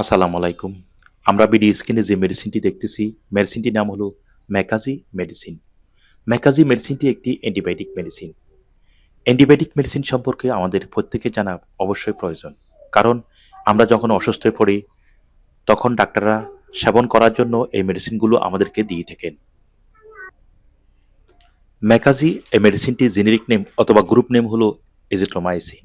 আসসালামু আলাইকুম। আমরা বিডি স্ক্রিনে যে মেডিসিনটি দেখতেছি, মেডিসিনটির নাম হলো ম্যাকাজি মেডিসিন। ম্যাকাজি মেডিসিনটি একটি অ্যান্টিবায়োটিক মেডিসিন। অ্যান্টিবায়োটিক মেডিসিন সম্পর্কে আমাদের প্রত্যেকে জানা অবশ্যই প্রয়োজন। কারণ আমরা যখন অসুস্থ হয়ে পড়ি, তখন ডাক্তাররা সেবন করার জন্য এই মেডিসিনগুলো আমাদেরকে দিয়ে থাকেন। ম্যাকাজি এই মেডিসিনটি জেনেরিক নেম অথবা গ্রুপ নেম হলো এজিট্রোমাইসিন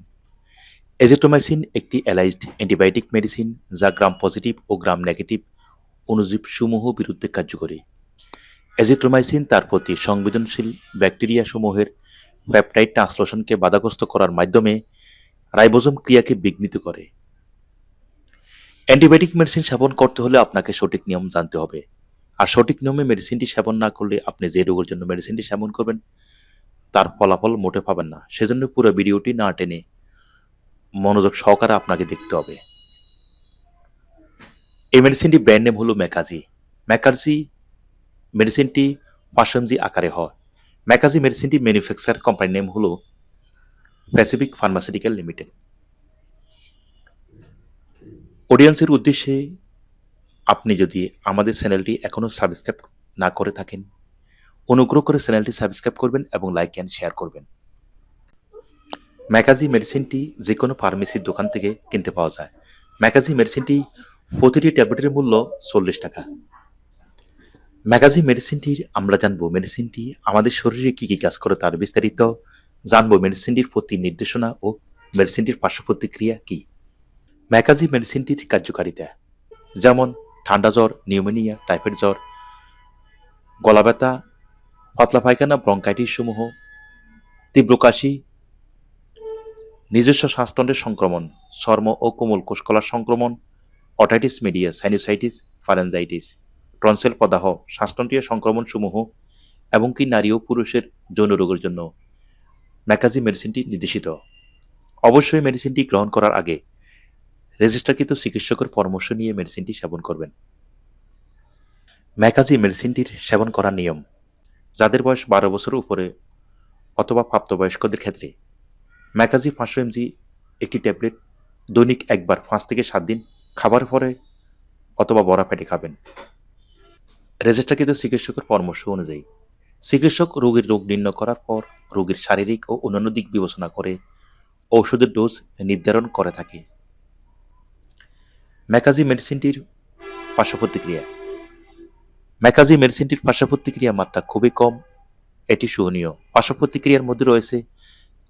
এজিট্রোমাইসিন একটি অ্যালাইজড অ্যান্টিবায়োটিক মেডিসিন যা গ্রাম পজিটিভ ও গ্রাম নেগেটিভ অণুজীব সমূহ বিরুদ্ধে কার্যকরী। এজিট্রোমাইসিন তার প্রতি সংবেদনশীল ব্যাকটেরিয়া সমূহের পেপটাইড ট্রান্সলোশনকে বাধাগ্রস্ত করার মাধ্যমে রাইবোজোম ক্রিয়াকে বিঘ্নিত করে। অ্যান্টিবায়োটিক মেডিসিন সেবন করতে হলে আপনাকে সঠিক নিয়ম জানতে হবে। আর সঠিক নিয়মে মেডিসিনটি সেবন না করলে আপনি যে রোগের জন্য মেডিসিনটি সেবন করবেন, তার ফলাফল মোটে পাবেন না। সেজন্য পুরো ভিডিওটি না টেনে মনোযোগ সহকারে আপনাকে দেখতে হবে। এই মেডিসিনটি ব্র্যান্ড নেম হলো ম্যাকাজি। ম্যাকাজি মেডিসিনটি পাঁচশো আকারে হয়। ম্যাকাজি মেডিসিনটি ম্যানুফ্যাকচার কোম্পানির নেম হলো প্যাসিফিক ফার্মাসিউটিক্যাল লিমিটেড অডিয়েন্সের উদ্দেশ্যে আপনি যদি আমাদের চ্যানেলটি এখনও সাবস্ক্রাইব না করে থাকেন, অনুগ্রহ করে চ্যানেলটি সাবস্ক্রাইব করবেন এবং লাইক অ্যান্ড শেয়ার করবেন। ম্যাকাজি মেডিসিনটি যে কোনো ফার্মেসির দোকান থেকে কিনতে পাওয়া যায়। ম্যাকাজি মেডিসিনটি প্রতিটি ট্যাবলেটের মূল্য চল্লিশ টাকা। ম্যাগাজি মেডিসিনটির আমরা জানব মেডিসিনটি আমাদের শরীরে কী কী কাজ করে তার বিস্তারিত। জানব মেডিসিনটির প্রতি নির্দেশনা ও মেডিসিনটির পার্শ্ব প্রতিক্রিয়া কী। ম্যাকাজি মেডিসিনটির কার্যকারিতা। যেমন, ঠান্ডা জ্বর, নিউমোনিয়া, টাইফয়েড জ্বর গলা ব্যথা পাতলা পায়খানা ব্রঙ্কাইটিস সমূহ তীব্র কাশি নিজস্ব শ্বাসতন্ত্রের সংক্রমণ, চর্ম ও কোমল কোষকলার সংক্রমণ, otitis media sinusitis, pharyngitis tonsil প্রদাহ, শ্বাসতন্ত্রীয় সংক্রমণ সমূহ এবং কি নারী ও পুরুষের যৌন রোগের জন্য ম্যাকাজি মেডিসিনটি নির্দেশিত। অবশ্যই মেডিসিনটি গ্রহণ করার আগে রেজিস্টারকৃত চিকিৎসকের পরামর্শ নিয়ে মেডিসিনটি সেবন করবেন। ম্যাকাজি মেডিসিনটির সেবন করার নিয়ম, যাদের বয়স বারো বছর উপরে অথবা প্রাপ্তবয়স্কদের ক্ষেত্রে। ম্যাকাজি পাঁচশো এমজি একটি ট্যাবলেট দৈনিক একবার পাঁচ থেকে সাত দিন খাবার পরে অথবা বড়া পেটে খাবেন। রেজিস্টারকৃত চিকিৎসকের পরামর্শ অনুযায়ী। চিকিৎসক রোগীর রোগ নির্ণয় করার পর রোগীর শারীরিক ও অন্যান্য দিক বিবেচনা করে ঔষধের ডোজ নির্ধারণ করে থাকে। ম্যাকাজি মেডিসিনটির পার্শ্ব প্রতিক্রিয়া ম্যাকাজি মেডিসিনটির পার্শ্ব প্রতিক্রিয়া মাত্রা খুবই কম, এটি সহনীয় পার্শ্ব প্রতিক্রিয়ার মধ্যে রয়েছে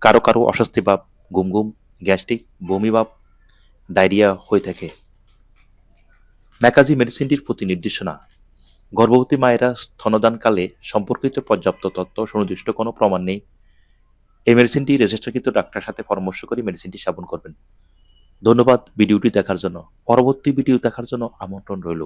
কারও কারও অস্বস্তি ভাব, গুম গুম, গ্যাস্ট্রিক, বমি ভাব, ডায়রিয়া হয়ে থাকে। ম্যাকাজি মেডিসিনটির প্রতি নির্দেশনা, গর্ভবতী মায়েরা স্তনদানকালে সম্পর্কিত পর্যাপ্ত তথ্য, সুনির্দিষ্ট কোনো প্রমাণ নেই। এই মেডিসিনটি রেজিস্টারকৃত ডাক্তারের সাথে পরামর্শ করে মেডিসিনটি সেবন করবেন। ধন্যবাদ ভিডিওটি দেখার জন্য। পরবর্তী ভিডিও দেখার জন্য আমন্ত্রণ রইল।